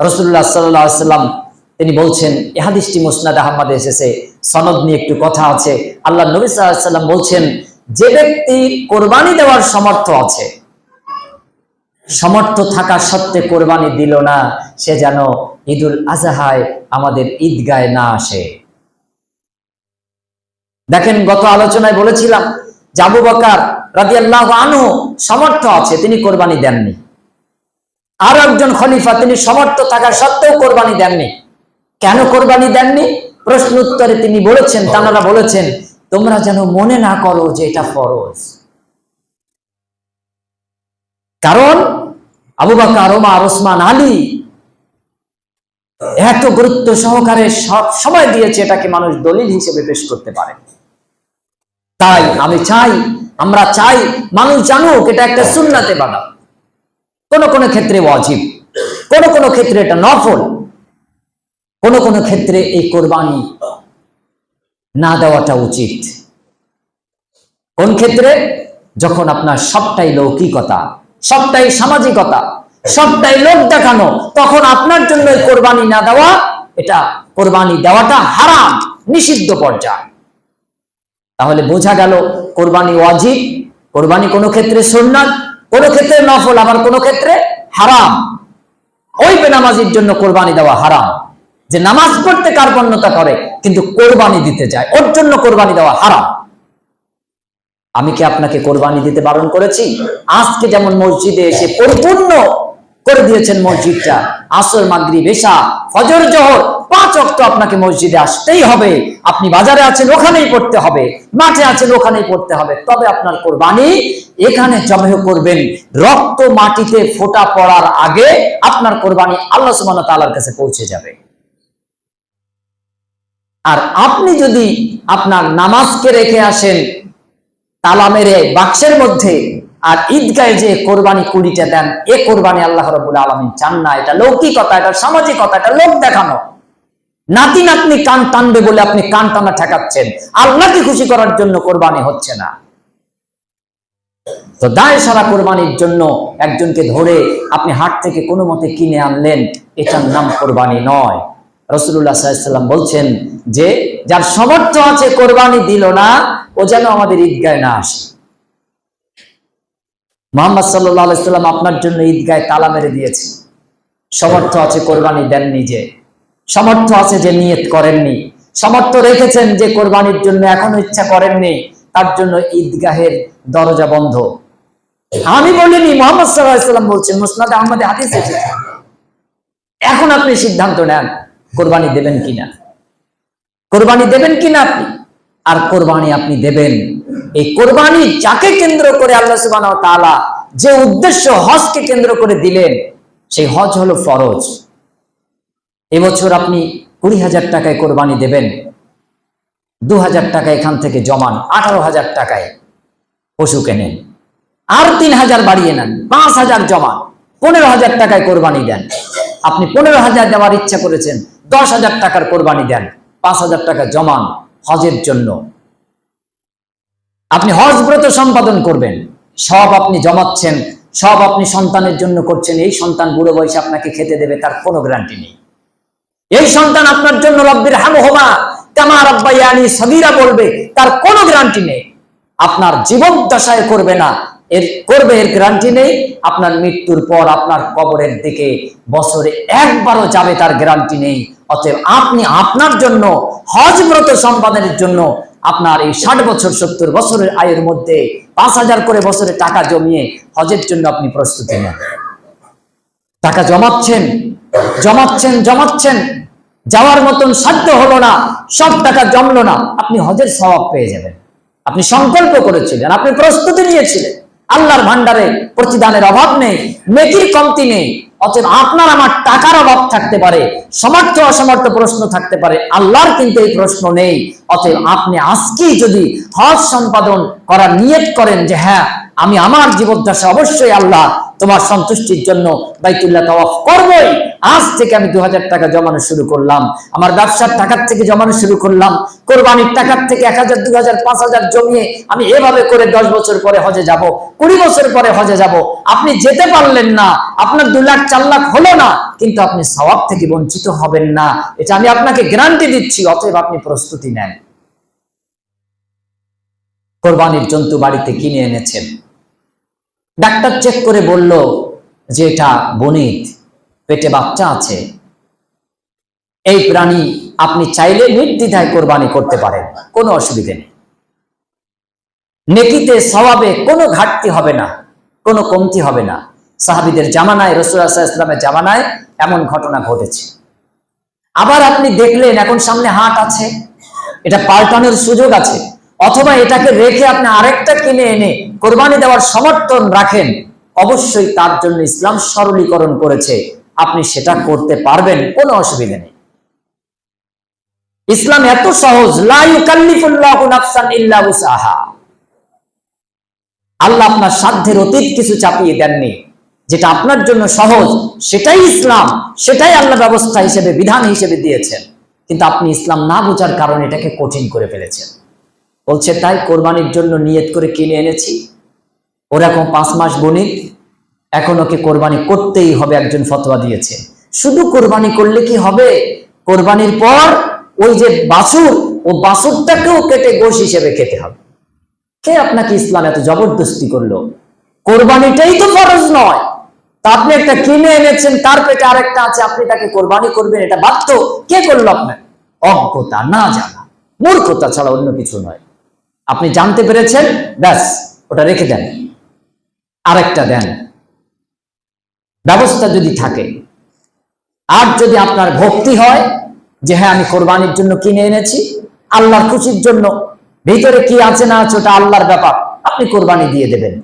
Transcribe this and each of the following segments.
রসুল্লাহ সাল্লাম, তিনি বলছেন, এ হাদিসটি মুসনাদ আহমদে এসেছে, সনদ নিয়ে একটু কথা আছে। আল্লাহ নবী সাল্লাম বলছেন, যে ব্যক্তি কোরবানি দেওয়ার সমর্থ আছে সমর্থ থাকা সত্ত্বে কোরবানি দিল না, সে যেন ঈদুল আজহায় আমাদের ঈদগায় না আসে। দেখেন, গত আলোচনায় বলেছিলাম জাবু বকার রাজি আল্লাহ আনু সমর্থ আছে, তিনি কোরবানি দেননি। আর একজন খলিফা, তিনি সমর্থ থাকা সত্ত্বেও কোরবানি দেননি। কেন কোরবানি দেননি? প্রশ্ন উত্তরে তিনি বলেছেন তানারা বলেছেন, তোমরা যেন মনে না করো যে এটা ফরজ। কারণ আবু বাকর, ওমর, ওসমান, আলী এত গুরুত্ব সহকারে সব সময় দিয়েছে এটাকে মানুষ দলিল হিসেবে পেশ করতে পারে। তাই আমি চাই, আমরা চাই, মানুষ জানুক, এটা একটা সুন্নাতে বাধা। কোন কোন ক্ষেত্রে ওয়াজিব, কোন কোন ক্ষেত্রে এটা নফল, কোন কোন ক্ষেত্রে এই কোরবানি না দেওয়াটা উচিত। কোন ক্ষেত্রে? যখন আপনার সবটাই লৌকিকতা, সবটাই সামাজিকতা, সবটাই লোক দেখানো, তখন আপনার জন্য কোরবানি না দেওয়া, এটা কোরবানি দেওয়াটা হারাম, নিষিদ্ধ পর্যায়। তাহলে বোঝা গেল কোরবানি ওয়াজিব, কোরবানি কোনো ক্ষেত্রে সুন্নাত কোনো ক্ষেত্রে নফল, আবার কোনো ক্ষেত্রে হারাম। ওই বেনামাজির জন্য কোরবানি দেওয়া হারাম। যে নামাজ পড়তে কার্পণ্যতা করে, কিন্তু কোরবানি দিতে যায়, ওর জন্য কোরবানি দেওয়া হারাম। আমি কি আপনাকে কোরবানি দিতে বারণ করেছি? আজকে যেমন মসজিদে এসে পরিপূর্ণ করে দিয়েছেন মসজিদটা, আসর মাগরি বেশা ফজর, জহর পাঁচ অক্ট আপনাকে মসজিদে আসতেই হবে। আপনি বাজারে আছেন, ওখানেই পড়তে হবে। মাঠে আছেন, ওখানেই পড়তে হবে। তবে আপনার কোরবানি এখানে জমে করবেন। রক্ত মাটিতে ফোটা পড়ার আগে আপনার কোরবানি আল্লাহ সুবাহ তালার কাছে পৌঁছে যাবে। আর আপনি যদি আপনার নামাজকে রেখে আসেন, তালা মেরে বাক্সের মধ্যে, আর ঈদগায় যে কোরবানি কুড়িটা দেন, এ কোরবানি আল্লাহ রবুল আলমিন চান না। এটা লৌকিকতা, এটা সামাজিকতা, এটা লোক দেখানো। নাতি নাতনি কান টানবে বলে আপনি কান টানা ঠেকাচ্ছেন। আল্লাহকে খুশি করার জন্য কোরবানি হচ্ছে না। তো দায় সারা কোরবানির জন্য একজনকে ধরে আপনি হাট থেকে কোনো মতে কিনে আনলেন, এটার নাম কোরবানি নয়। রসুল্লাহ সাল্লাম বলছেন যে, যার সমর্থ আছে কোরবানি দিল না, ও যেন আমাদের ঈদগায় না আসে। মোহাম্মদ সাল্লাম আপনার জন্য ঈদগায় তালা মেরে দিয়েছে। সমর্থ আছে কোরবানি দেন নিজে সমর্থ আছে যে নিয়ত করেননি। সমর্থ রেখেছেন যে কোরবানির জন্য এখনও ইচ্ছা করেননি। তার জন্য ঈদগাহের দরজা বন্ধ। আমি বলিনি, মোহাম্মদ সাল্লাম বলছেন, মুসনাদ আহমদে হাদিস এসেছে। এখন আপনি সিদ্ধান্ত নেন, কোরবানি দেবেন কিনা। কোরবানি দেবেন কিনা আপনি? আর কোরবানি আপনি দেবেন। এই কোরবানি যাকে কেন্দ্র করে আল্লাহ সুবাহ তাআলা যে উদ্দেশ্য হজকে কেন্দ্র করে দিলেন, সেই হজ হলো ফরজ। এবছর আপনি কুড়ি হাজার টাকায় কোরবানি দেবেন। দু হাজার টাকা এখান থেকে জমান, আঠারো হাজার টাকায় পশু কেনেন আর তিন হাজার বাড়িয়ে নেন, পাঁচ হাজার জমা পনেরো হাজার টাকায় কোরবানি দেন। আপনি পনেরো হাজার দেওয়ার ইচ্ছা করেছেন, দশ হাজার টাকার কোরবানি দেন, পাঁচ হাজার টাকা জমান হজের জন্য। আপনি হজ ব্রত সম্পাদন করবেন, সব আপনি জমাচ্ছেন, সব আপনি সন্তানের জন্য করছেন, এই সন্তান বুড়ো বয়সে আপনাকে খেতে দেবে, তার কোনো গ্যারান্টি নেই। এই সন্তান আপনার জন্য রব্বির হাম হোমা। কামা রব্বাইয়ানি সবিরা বলবে, তার কোনো গ্যারান্টি নেই। আপনার জীবন দশায় করবে না। এর, করবে এর গ্যারান্টি নেই। আপনার মৃত্যুর পর আপনার কবরের দিকে বছরে একবারও যাবে তার গ্যারান্টি নেই। অতএব আপনি আপনার জন্য, হজ ব্রত সম্পাদনের জন্য আপনার এই ষাট বছর, সত্তর বছরের আয়ের মধ্যে পাঁচ হাজার করে বছরে টাকা জমিয়ে হজের জন্য আপনি প্রস্তুতি নেন। টাকা জমাচ্ছেন জমাচ্ছেন জমাচ্ছেন। যাওয়ার মতন সাধ্য হলো না, সব টাকা জমলো না। আপনি হজের স্বভাব পেয়ে যাবেন। আপনি সংকল্প করেছিলেন, আপনি প্রস্তুতি নিয়েছিলেন। আল্লাহর ভান্ডারে প্রতিদানের অভাব নেই, নেকির কমতি নেই। অতএব আপনার আমার টাকার অভাব থাকতে পারে, সমর্থ অসমর্থ প্রশ্ন থাকতে পারে, আল্লাহর কিন্তু এই প্রশ্ন নেই। অতএব আপনি আজকেই যদি হজ সম্পাদন করার নিয়ত করেন যে হ্যাঁ আমি আমার জীবদ্দশা অবশ্যই আল্লাহ তোমার সন্তুষ্টির জন্য বাইতুল্লাহ তাওয়াফ করবই। আজ থেকে আমি দু হাজার টাকা জমানো শুরু করলাম। আমার ব্যবসার টাকার থেকে জমানো শুরু করলাম। কোরবানির টাকার থেকে এক হাজার দু হাজার জমিয়ে আমি এভাবে করে দশ বছর পরে হজে যাব, কুড়ি বছর পরে হজে যাব। আপনি যেতে পারলেন না, আপনার দু লাখ, চার লাখ হলো না, কিন্তু আপনি সওয়াব থেকে বঞ্চিত হবেন না। এটা আমি আপনাকে গ্যারান্টি দিচ্ছি, অতএব আপনি প্রস্তুতি নেন। কোরবানির জন্তু বাড়িতে কিনে এনেছেন। ডাক্তার চেক করে বলল যে এটা বনিত পেটে বাচ্চা আছে। এই প্রাণী আপনি চাইলে নির্দ্বিধায় কোরবানি করতে পারেন, কোনো অসুবিধে নেই। নেকিতে স্বভাবে কোনো ঘাটতি হবে না, কোনো কমতি হবে না। সাহাবিদের জামানায় রসুল্লাহ ইসলামের জামানায় এমন ঘটনা ঘটেছে। আবার আপনি দেখলেন এখন সামনে হাট আছে, এটা পাল্টানোর সুযোগ আছে। অথবা এটাকে রেখে আপনি আরেকটা কিনে এনে কোরবানি দেওয়ার সমর্থন রাখেন, অবশ্যই তার জন্য ইসলাম সরলীকরণ করেছে। আপনি সেটা করতে পারবেন, কোনো অসুবিধা নেই। ইসলাম এত সহজ আল্লাহ আপনার সাধ্যের অতীত কিছু চাপিয়ে দেননি, যেটা আপনার জন্য সহজ, সেটাই ইসলাম, সেটাই আল্লাহ ব্যবস্থা হিসেবে, বিধান হিসেবে দিয়েছেন। কিন্তু আপনি ইসলাম না বোঝার কারণে এটাকে কঠিন করে ফেলেছেন। বলছে, তাই কোরবানির জন্য নিয়ত করে কিনে এনেছি। ওরকম পাঁচ মাস বণিক, এখন ওকে কোরবানি করতেই হবে, একজন ফতোয়া দিয়েছে। শুধু কোরবানি করলে কি হবে? কোরবানির পর ওই যে বাসুর ও বাছুরটাকেও কেটে গোশ হিসেবে খেতে হবে। কে আপনাকে ইসলাম এত জবরদস্তি করল? কোরবানিটাই তো ফরজ নয়। তা আপনি একটা কিনে এনেছেন, তার পেটে আরেকটা আছে, আপনি তাকে কোরবানি করবেন, এটা বাধ্য। কে করল আপনার অজ্ঞতা, না জানা। মূর্খতা ছাড়া অন্য কিছু নয়। আপনি জানতে পেরেছেন? ব্যাস, ওটা রেখে দেন। আরেকটা দেন। ব্যবস্থা যদি থাকে। আর যদি আপনার ভক্তি হয় যে হ্যাঁ আমি কোরবানির জন্য কিনে এনেছি, আল্লাহর খুশির জন্য। ভিতরে কি আছে না আছে, ওটা আল্লাহর ব্যাপার। আপনি কোরবানি দিয়ে দেবেন।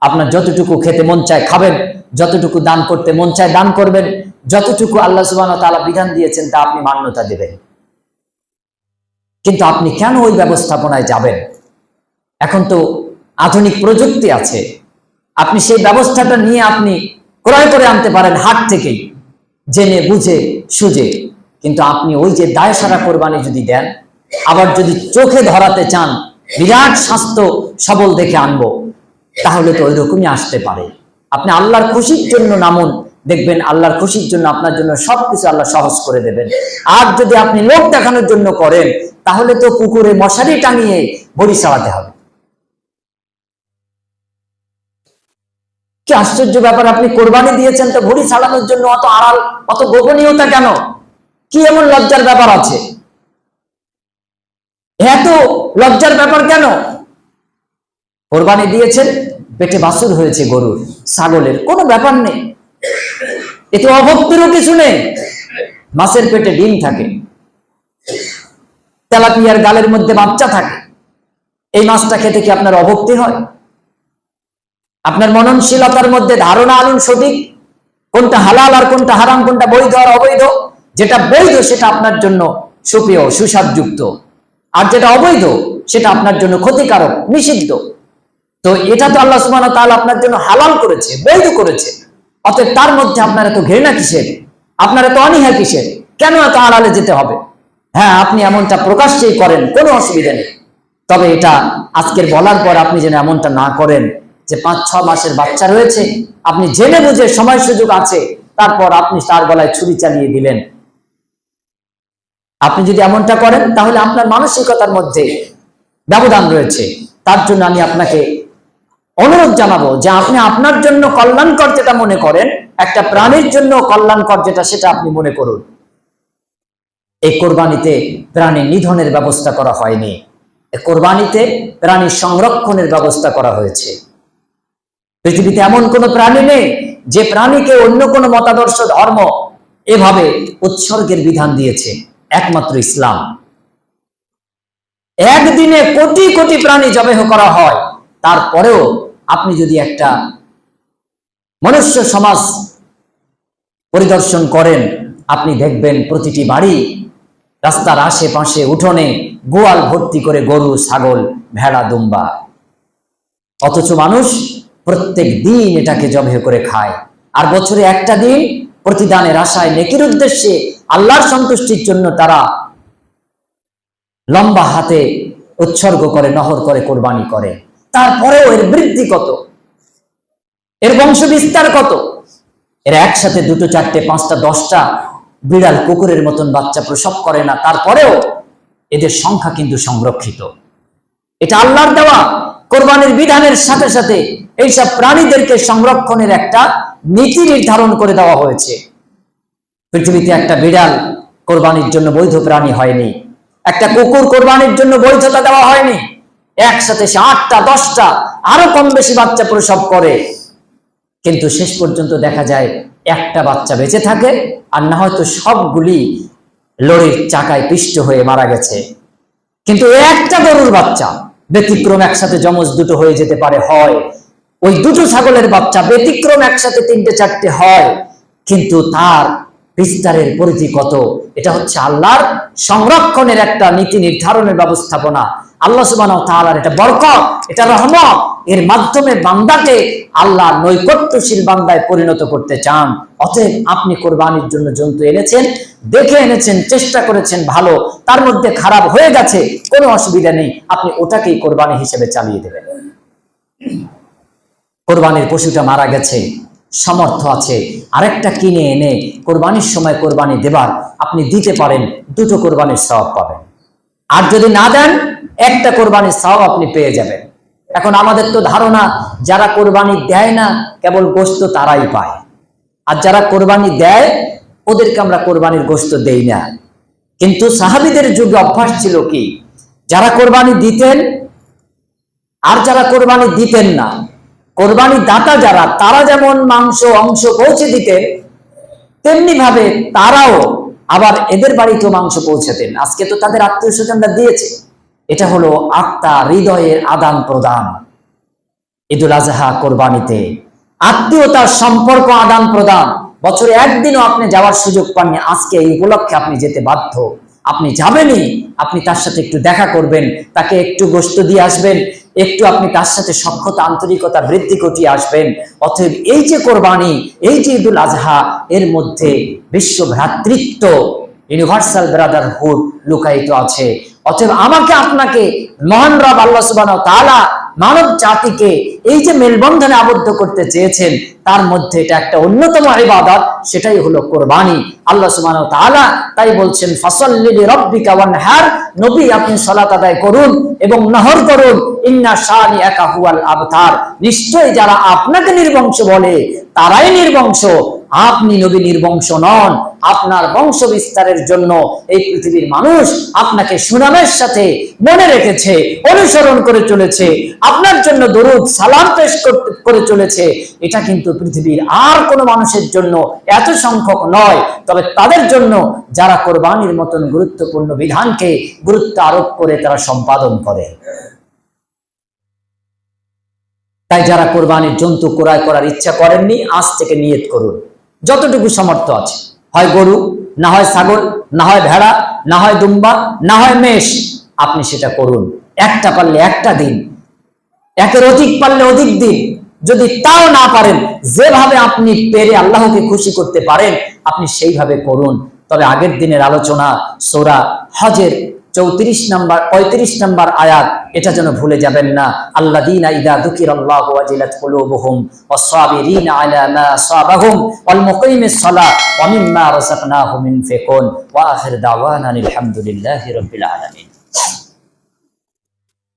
আপনার যতটুকু খেতে মন চায় খাবেন, যতটুকু দান করতে মন চায় দান করবেন, যতটুকু আল্লাহ সুবাহ তালা বিধান দিয়েছেন, তা আপনি মান্যতা দেবেন। কিন্তু আপনি কেন ওই ব্যবস্থাপনায় যাবেন? এখন তো আধুনিক প্রযুক্তি আছে। আপনি সেই ব্যবস্থাটা নিয়ে আপনি ক্রয় করে আনতে পারেন হাট থেকেই, জেনে, বুঝে সুজে কিন্তু আপনি ওই যে দায় সারা কোরবানি যদি দেন, আবার যদি চোখে ধরাতে চান, বিরাট স্বাস্থ্য সবল দেখে আনব, তাহলে তো ওই রকমই আসতে পারে। আপনি আল্লাহর খুশির জন্য নামুন, দেখবেন আল্লাহর খুশির জন্য আপনার জন্য সবকিছু আল্লাহ সহজ করে দেবেন। আর যদি আপনি লোক দেখানোর জন্য করেন, তাহলে তো পুকুরে মশারি টাঙিয়ে বড়ি চালাতে হবে। আশ্চর্য ব্যাপার, আপনি কোরবানি দিয়েছেন তো ঘড়ি ছাড়ানোর জন্য অত আড়াল, অত গোপনীয়তা কেন? কি এমন লজ্জার ব্যাপার আছে? এত লজ্জার ব্যাপার কেন? কোরবানি দিয়েছেন, পেটে বাসুর হয়েছে গরুর, ছাগলের, কোনো ব্যাপার নেই। এতে অভক্তিরও কিছু নেই। মাছের পেটে ডিম থাকে। তেলাপিয়ার গালের মধ্যে বাচ্চা থাকে। এই মাছটা খেতে কি আপনার অভক্তি হয়? আপনার মননশীলতার মধ্যে ধারণা আনুন সঠিক কোনটা হালাল আর কোনটা হারাম, কোনটা বৈধ আর অবৈধ, যেটা বৈধ সেটা আপনার জন্য সুপ্রিয়, সুস্বাদযুক্ত। আর যেটা অবৈধ সেটা আপনার জন্য ক্ষতিকারক, নিষিদ্ধ। তো এটা তো আল্লাহ ওয়া তাআলা আপনার জন্য হালাল করেছে, বৈধ করেছে। অতএব তার মধ্যে আপনার এত ঘৃণা কিসের? আপনার এত অনীহা কিসের? কেন এত আড়ালে যেতে হবে? হ্যাঁ আপনি এমনটা প্রকাশ্যেই করেন, কোনো অসুবিধা নেই। তবে এটা আজকের বলার পর আপনি যেন এমনটা না করেন যে পাঁচ, ছ মাসের বাচ্চা রয়েছে, আপনি জেনে বুঝে সময় সুযোগ আছে, তারপর আপনি তার গলায় ছুরি চালিয়ে দিলেন। আপনি যদি এমনটা করেন, তাহলে আপনার মানসিকতার মধ্যে ব্যবধান রয়েছে। তার জন্য আমি আপনাকে অনুরোধ জানাব যে আপনি আপনার জন্য কল্যাণকর যেটা মনে করেন, একটা প্রাণীর জন্য কল্যাণকর যেটা, সেটা আপনি মনে করুন। এই কোরবানিতে প্রাণী নিধনের ব্যবস্থা করা হয়নি। কোরবানিতে প্রাণী সংরক্ষণের ব্যবস্থা করা হয়েছে। পৃথিবীতে এমন কোন প্রাণী নেই যে প্রাণীকে অন্য কোন মতাদর্শ, ধর্ম এভাবে উৎসর্গের বিধান দিয়েছে। একমাত্র ইসলাম। একদিনে কোটি কোটি প্রাণী জবেহ করা হয়। তারপরেও আপনি যদি একটা মনুষ্য সমাজ পরিদর্শন করেন, আপনি দেখবেন প্রতিটি বাড়ি রাস্তার আশেপাশে উঠোনে গোয়াল ভর্তি করে গরু, ছাগল, ভেড়া, দুম্বা। অথচ মানুষ প্রত্যেক দিন এটাকে জবে করে খায়। আর বছরে একটা দিন প্রতিদানের আশায় নেকির উদ্দেশ্যে আল্লাহর সন্তুষ্টির জন্য তারা লম্বা হাতে উৎসর্গ করে, নহর করে, কোরবানি করে। তারপরেও এর বৃদ্ধি কত? এর বংশ বিস্তার কত? এরা একসাথে দুটো, চারটে, পাঁচটা, দশটা বিড়াল কুকুরের মতন বাচ্চা প্রসব করে না। তারপরেও এদের সংখ্যা কিন্তু সংরক্ষিত। এটা আল্লাহর দেওয়া কোরবানির বিধানের সাথে সাথে এইসব প্রাণীদেরকে সংরক্ষণের একটা নীতি নির্ধারণ করে দেওয়া হয়েছে। পৃথিবীতে একটা বিড়াল কোরবানির জন্য বৈধ প্রাণী হয়নি। একটা কুকুর কোরবানির জন্য বৈধতা দেওয়া হয়নি। একসাথে সে আটটা, দশটা, আরও কম বেশি বাচ্চা প্রসব করে। কিন্তু শেষ পর্যন্ত দেখা যায় একটা বাচ্চা বেঁচে থাকে আর না হয়তো সবগুলি লরির চাকায় পিষ্ট হয়ে মারা গেছে। কিন্তু একটা গরুর বাচ্চা ব্যতিক্রম একসাথে যমজ দুটো হয়ে যেতে পারে, হয়। ওই দুটো ছাগলের বাচ্চা ব্যতিক্রম একসাথে তিনটে, চারটে হয়, কিন্তু তার বিস্তারের পরিধি কত? এটা হচ্ছে আল্লাহর সংরক্ষণের একটা নীতি নির্ধারণের ব্যবস্থাপনা। আল্লাহ সুবাহ তাআলার এটা বরকত, এটা রহমত। এর মাধ্যমে বান্দাকে আল্লাহ নৈকট্যশীল বান্দায় পরিণত করতে চান। অতএব আপনি কোরবানির জন্য জন্তু এনেছেন, দেখে এনেছেন, চেষ্টা করেছেন ভালো, তার মধ্যে খারাপ হয়ে গেছে, কোনো অসুবিধা নেই, আপনি ওটাকেই কোরবানি হিসেবে চালিয়ে দেবেন। কোরবানির পশুটা মারা গেছে সমর্থ আছে। আরেকটা কিনে এনে কোরবানির সময় কোরবানি দেবার, আপনি দিতে পারেন, দুটো কোরবানির সওয়াব পাবেন। আর যদি না দেন, একটা কোরবানির সওয়াব আপনি পেয়ে যাবেন। এখন আমাদের তো ধারণা, যারা কোরবানি দেয় না, কেবল গোস্ত তারাই পায়। আর যারা কোরবানি দেয়, ওদেরকে আমরা কোরবানির গোস্ত দেই না। কিন্তু সাহাবিদের যুগে অভ্যাস ছিল কি? যারা কোরবানি দিতেন, আর যারা কোরবানি দিতেন না কোরবানি দাতা যারা, তারা যেমন মাংস, অংশ পৌঁছে দিতেন তেমনি ভাবে তারাও আবার এদের বাড়িতেও মাংস পৌঁছাতেন আজকে তো তাদের আত্মীয় স্বজনরা দিয়েছে। এটা হলো আত্মা হৃদয়ের আদান প্রদান। ঈদুল আজহা কোরবানিতে আত্মীয়তার সম্পর্ক আদান প্রদান। বছরে একদিনও আপনি যাওয়ার সুযোগ পাননি। আজকে এই উপলক্ষে আপনি যেতে বাধ্য। আপনি যাবেনই, আপনি তার সাথে একটু দেখা করবেন, তাকে একটু গোস্ত দিয়ে আসবেন। একটু আপনি তার সাথে সক্ষতা আন্তরিকতা বৃদ্ধি ঘটিয়ে আসবেন। অতএব এই যে কোরবানি, এই যে ঈদুল আজহা, এর মধ্যে বিশ্ব ভ্রাতৃত্ব ইউনিভার্সাল ব্রাদারহুড লুকায়িত আছে। অতএব আমাকে আপনাকে মহান রব আল্লাহ সুবহানাহু ওয়া তাআলা মানব জাতিকে এই যে মেলবন্ধনে আবদ্ধ করতে চেয়েছেন, তার মধ্যে এটা একটা অন্যতম ইবাদত, সেটাই হলো কোরবানি। আল্লাহ সুবহানাহু ওয়া তাআলা তাই বলছেন, ফাসাল্লি লিরাব্বিকা নবী আপনি সালাত আদায় করুন এবং নহর করুন। ইন্না শানিআকা হুয়াল আবতার নিশ্চয়ই যারা আপনাকে নির্বংশ বলে, তারাই নির্বংশ। আপনি নবী নির্বংশ নন, আপনার বংশ বিস্তারের জন্য এই পৃথিবীর মানুষ আপনাকে সুনামের সাথে মনে রেখেছে, অনুসরণ করে চলেছে, আপনার জন্য দরুদ, সালাম পেশ করে চলেছে। এটা কিন্তু পৃথিবীর আর কোনো মানুষের জন্য এত সংখ্যক নয়। তবে তাদের জন্য যারা কোরবানির মতন গুরুত্বপূর্ণ বিধানকে গুরুত্ব আরোপ করে তারা সম্পাদন করে। তাই যারা কোরবানির জন্তু ক্রয় করার ইচ্ছা করেননি, আজ থেকে নিয়ত করুন। যতটুকু সামর্থ্য আছে। হয় গরু, না হয় ছাগল, না হয় ভেড়া, না হয় দুম্বা, না হয় মেষ, আপনি সেটা করুন। একটা পারলে একটা দিন, একের অধিক পারলে অধিক দিন। যদি তাও না পারেন, যেভাবে আপনি পেরে আল্লাহকে খুশি করতে পারেন, আপনি সেইভাবে করুন। তবে আগের দিনের আলোচনা, সোরা হজের চৌত্রিশ নাম্বার, পঁয়ত্রিশ নাম্বার আয়াত, এটা যেন ভুলে যাবেন না। আল্লা দিন ইদা দুকির আল্লাহ ওয়াজিলাত কুলুবুহুম ওয়াসাবিরিন আলা মা সাবাহুম ওয়াল মুকিমিস সালাহ ওয়া ওয়া আখির দাওয়ানা আলহামদুলিল্লাহি রাব্বিল আলামিন।